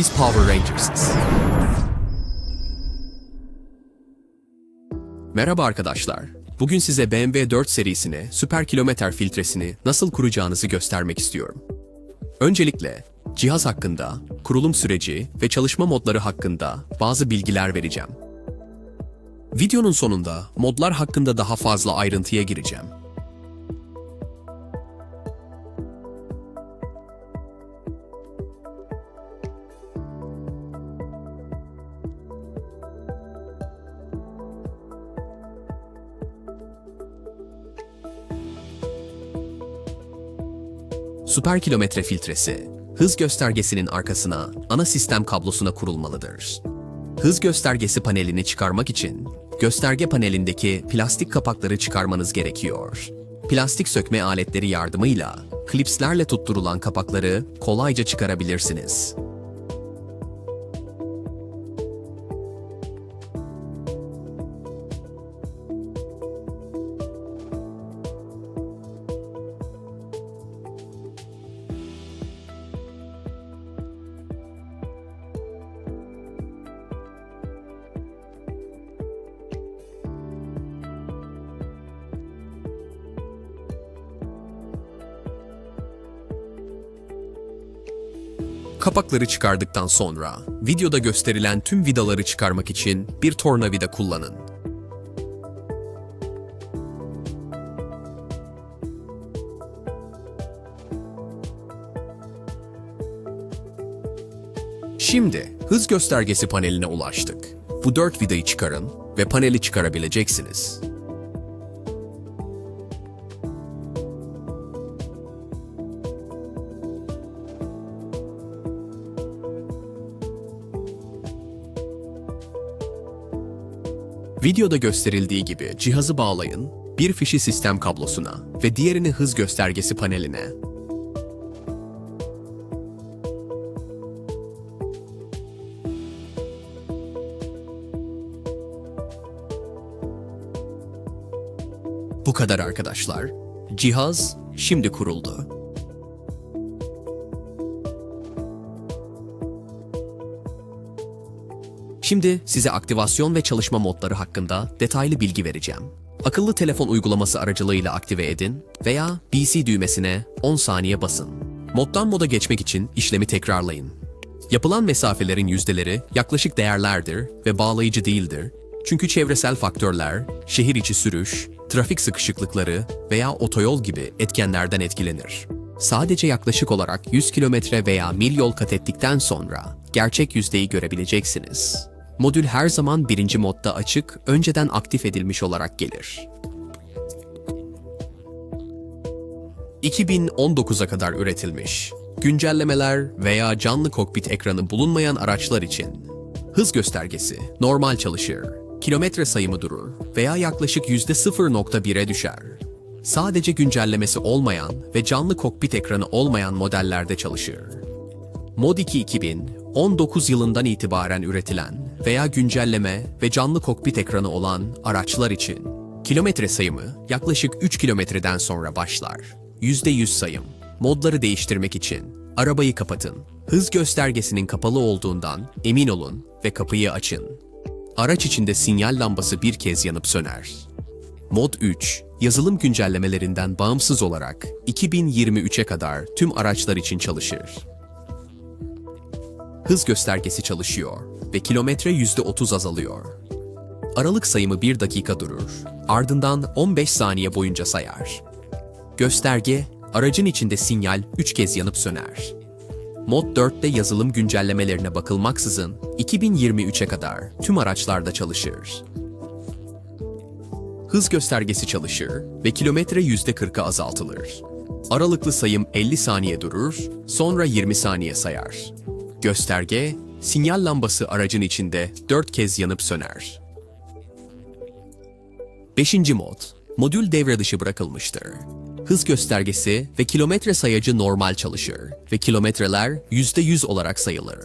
Biz Power Rangers'ız. Merhaba arkadaşlar. Bugün size BMW 4 serisine süper kilometre filtresini nasıl kuracağınızı göstermek istiyorum. Öncelikle cihaz hakkında, kurulum süreci ve çalışma modları hakkında bazı bilgiler vereceğim. Videonun sonunda modlar hakkında daha fazla ayrıntıya gireceğim. Süper kilometre filtresi, hız göstergesinin arkasına ana sistem kablosuna kurulmalıdır. Hız göstergesi panelini çıkarmak için gösterge panelindeki plastik kapakları çıkarmanız gerekiyor. Plastik sökme aletleri yardımıyla klipslerle tutturulan kapakları kolayca çıkarabilirsiniz. Kapakları çıkardıktan sonra videoda gösterilen tüm vidaları çıkarmak için bir tornavida kullanın. Şimdi hız göstergesi paneline ulaştık. Bu dört vidayı çıkarın ve paneli çıkarabileceksiniz. Videoda gösterildiği gibi cihazı bağlayın, bir fişi sistem kablosuna ve diğerini hız göstergesi paneline. Bu kadar arkadaşlar. Cihaz şimdi kuruldu. Şimdi size aktivasyon ve çalışma modları hakkında detaylı bilgi vereceğim. Akıllı telefon uygulaması aracılığıyla aktive edin veya BC düğmesine 10 saniye basın. Moddan moda geçmek için işlemi tekrarlayın. Yapılan mesafelerin yüzdeleri yaklaşık değerlerdir ve bağlayıcı değildir. Çünkü çevresel faktörler, şehir içi sürüş, trafik sıkışıklıkları veya otoyol gibi etkenlerden etkilenir. Sadece yaklaşık olarak 100 kilometre veya mil yol kat ettikten sonra gerçek yüzdeyi görebileceksiniz. Modül her zaman birinci modda açık, önceden aktif edilmiş olarak gelir. 2019'a kadar üretilmiş. Güncellemeler veya canlı kokpit ekranı bulunmayan araçlar için hız göstergesi normal çalışır, kilometre sayımı durur veya yaklaşık %0.1'e düşer. Sadece güncellemesi olmayan ve canlı kokpit ekranı olmayan modellerde çalışır. Mod 2 2019 yılından itibaren üretilen veya güncelleme ve canlı kokpit ekranı olan araçlar için kilometre sayımı yaklaşık 3 kilometreden sonra başlar. %100 sayım. Modları değiştirmek için arabayı kapatın. Hız göstergesinin kapalı olduğundan emin olun ve kapıyı açın. Araç içinde sinyal lambası bir kez yanıp söner. Mod 3, yazılım güncellemelerinden bağımsız olarak 2023'e kadar tüm araçlar için çalışır. Hız göstergesi çalışıyor ve kilometre %30 azalıyor. Aralık sayımı 1 dakika durur, ardından 15 saniye boyunca sayar. Gösterge, aracın içinde sinyal 3 kez yanıp söner. Mod 4'te yazılım güncellemelerine bakılmaksızın 2023'e kadar tüm araçlarda çalışır. Hız göstergesi çalışır ve kilometre %40'a azaltılır. Aralıklı sayım 50 saniye durur, sonra 20 saniye sayar. Gösterge, sinyal lambası aracın içinde 4 kez yanıp söner. 5. mod, modül devre dışı bırakılmıştır. Hız göstergesi ve kilometre sayacı normal çalışır ve kilometreler %100 olarak sayılır.